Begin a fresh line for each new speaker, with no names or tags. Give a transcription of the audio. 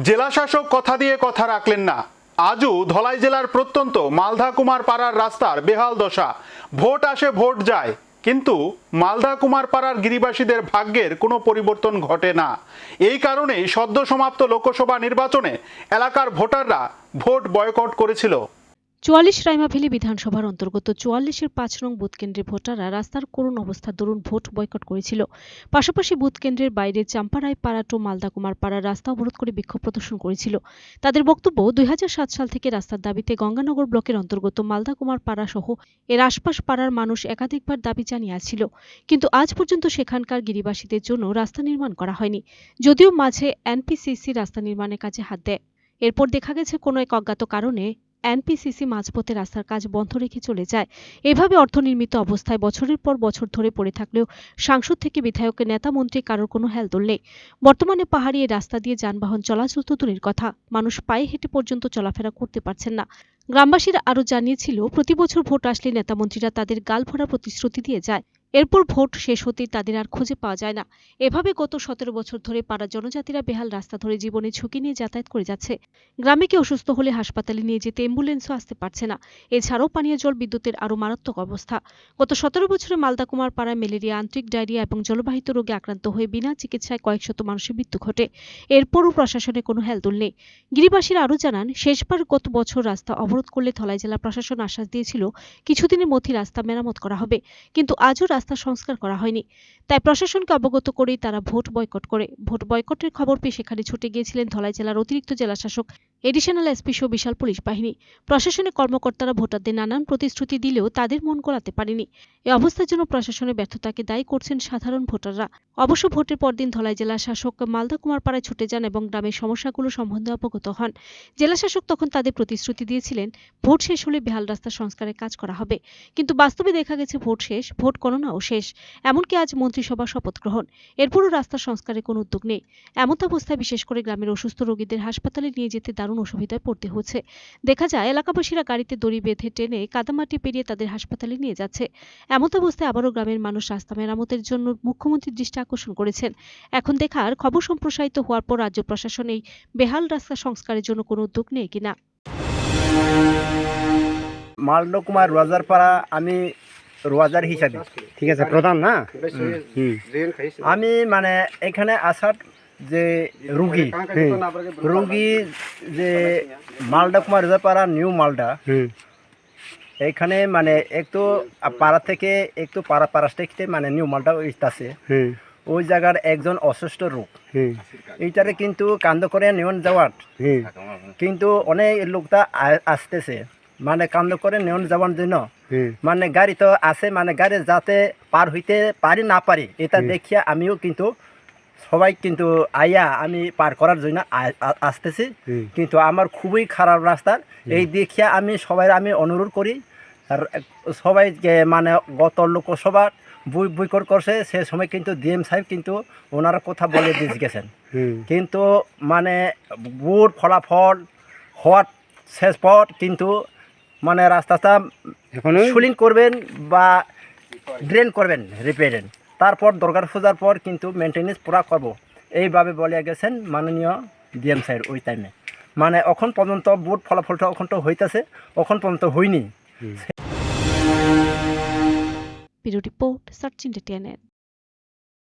জেলাশাসক কথা দিয়ে কথা রাখলেন না। আজও ধলাই জেলার প্রত্যন্ত মালদা কুমার পাড়ার রাস্তার বেহাল দশা। ভোট আসে, ভোট যায়। কিন্তু মালদা কুমার পাড়ার গিরিবাসীদের ভাগ্যের কোনো পরিবর্তন ঘটে না। এই কারণেই সদ্য সমাপ্ত লোকসভা নির্বাচনে এলাকার ভোটাররা ভোট বয়কট করেছিল।
চুয়াল্লিশ রাইমাভেলি বিধানসভার অন্তর্গত চুয়াল্লিশের পাঁচ নং বুথ কেন্দ্রের ভোটাররা রাস্তার করুণ অবস্থার দরুন ভোট বয়কট করেছিল। পাশাপাশি বুথ কেন্দ্রের বাইরে চাম্পারায় পাড়া টু মালদা কুমার পাড়ার রাস্তা অবরোধ করে বিক্ষোভ প্রদর্শন করেছিল। তাদের বক্তব্য, দুই সাল থেকে রাস্তার দাবিতে গঙ্গানগর ব্লকের অন্তর্গত মালদা কুমার পাড়া সহ এর আশপাশ পাড়ার মানুষ একাধিকবার দাবি জানিয়ে আসছিল কিন্তু আজ পর্যন্ত সেখানকার গিরিবাসীদের জন্য রাস্তা নির্মাণ করা হয়নি, যদিও মাঝে এনপিসিসি রাস্তা নির্মাণের কাজে হাত দেয়। এরপর দেখা গেছে কোনো এক অজ্ঞাত কারণে এনপিসিসি মাঝপথে রাস্তার কাজ বন্ধ রেখে চলে যায়। এভাবে অর্থনির্মিত অবস্থায় বছরের পর বছর ধরে পড়ে থাকলেও সাংসদ থেকে বিধায়কের নেতা মন্ত্রী কারোর কোনো হেলদোল নেই। বর্তমানে পাহাড়ি রাস্তা দিয়ে যানবাহন চলাচল তো দূরের কথা। মানুষ পায়ে হেঁটে পর্যন্ত চলাফেরা করতে পারছেন না। গ্রামবাসীরা আরও জানিয়েছিল প্রতি বছর ভোট আসলে নেতামন্ত্রীরা তাদের গাল ভরা প্রতিশ্রুতি দিয়ে যায়। এরপর ভোট শেষ হতেই তাদের আর খুঁজে পাওয়া যায় না। এভাবে গত সতেরো বছর ধরে পাড়া জনজাতিরা বেহাল রাস্তা ধরে জীবনে ঝুঁকি নিয়ে যাতায়াত করে যাচ্ছে। গ্রামে কেউ অসুস্থ হলে হাসপাতালে নিয়ে যেতে অ্যাম্বুলেন্সও আসতে পারছে না। এছাড়াও পানীয় জল, বিদ্যুতের আরও মারাত্মক অবস্থা। গত সতেরো বছরে মালদা কুমার পাড়ায় ম্যালেরিয়া, আন্তরিক ডায়রিয়া এবং জলবাহিত রোগে আক্রান্ত হয়ে বিনা চিকিৎসায় কয়েক শত মানুষের মৃত্যু ঘটে। এরপরও প্রশাসনে কোনো হেলদোল নেই। গিরিবাসীরা আরও জানান, শেষবার গত বছর রাস্তা অবরোধ করলে ধলাই জেলা প্রশাসন আশ্বাস দিয়েছিল, কিছুদিনের মধ্যে রাস্তা মেরামত করা হবে। কিন্তু আজও রাস্তা সংস্কার করা হয়নি। তাই প্রশাসনকে অবগত করেই তারা ভোট বয়কট করে। ভোট বয়কটের খবর পেয়ে সেখানে ছুটে গিয়েছিলেন ধলাই জেলার অতিরিক্ত জেলাশাসক এডিশনাল এসপি সহ বিশাল পুলিশ বাহিনী প্রশাসনের কর্মকর্তারা ভোটারদের নানান প্রতিশ্রুতি দিলেও তাদের মন গলাতে পারেনি এ অবস্থার জন্য প্রশাসনের ব্যর্থতাকে দায়ী করছেন সাধারণ ভোটাররা অবশ্য ভোটের পরদিন ধলাই জেলা শাসক মালদা কুমার পাড়ায় ছুটে যান এবং গ্রামের সমস্যাগুলো সম্বন্ধে অবগত হন জেলা শাসক তখন তাদের প্রতিশ্রুতি দিয়েছিলেন ভোট শেষ হলে বেহাল রাস্তা সংস্কারের কাজ করা হবে কিন্তু বাস্তবে দেখা গেছে ভোট শেষ ভোট গণনাও শেষ এমনকি আজ মন্ত্রিসভা শপথ গ্রহণ এরপরও রাস্তা সংস্কারের কোনো উদ্যোগ নেই এমত অবস্থায় বিশেষ করে গ্রামের অসুস্থ রোগীদের হাসপাতালে নিয়ে যেতে দারুণ অসুবিধায় পড়তে হচ্ছে। দেখা যায় এলাকাবাসীরা গাড়িতে দড়ি বেঁধে টেনে কাদামাটি পেরিয়ে তাদের হাসপাতালে নিয়ে যাচ্ছে। এমত অবস্থায় আবারও গ্রামের মানুষ রাস্তা মেরামতের জন্য মুখ্যমন্ত্রীর দৃষ্টি আকর্ষণ করেছেন। এখন দেখার খবর সম্প্রসারিত হওয়ার পর রাজ্য প্রশাসন এই বেহাল রাস্তা সংস্কারের জন্য কোনো উদ্যোগ নেই কিনা?
মালদা কুমার আমি রোয়াজার হিসাবে। ঠিক আছে প্রধান না? আমি মানে এখানে আসার যে রুগী রুগী যে মালদা কুমার রোজারপাড়া নিউ মালদা এখানে মানে একটু পাড়া থেকে একটু পাড়া পাড়া থেকে মানে নিউ মালদা আছে ওই জায়গার একজন অসুস্থ রোগ। এইটারে কিন্তু কান্দ করে নিয়ন যাওয়ার কিন্তু অনেক লোকটা আসতেছে। মানে কান্দ করে নিয়ন যাওয়ার জন্য। মানে গাড়ি তো আছে মানে গাড়ি যাতে পার হইতে পারি না পারি এটা দেখিয়া আমিও কিন্তু সবাই কিন্তু আইয়া আমি পার করার জন্য আসতেছি। কিন্তু আমার খুবই খারাপ রাস্তা। এই দেখিয়া আমি সবাই আমি অনুরোধ করি আর সবাই মানে গত লোকসভা বই বইকট করছে সে সময় কিন্তু ডিএম সাহেব কিন্তু ওনার কথা বলে দিয়ে গেছেন। কিন্তু মানে ভোট ফলাফল হওয়ার শেষ পর কিন্তু মানে রাস্তাটা সুলিং করবেন বা ড্রেন করবেন রিপেয়ারেন তারপর দরকার খোঁজার পর কিন্তু মেনটেনেন্স পুরা করব। এইভাবে বলে গেছেন মাননীয় ডিএম স্যার ওই টাইমে মানে এখন পর্যন্ত বুট ফলাফলটা এখন তো হইতেছে এখন পর্যন্ত হয়নি।
Report search India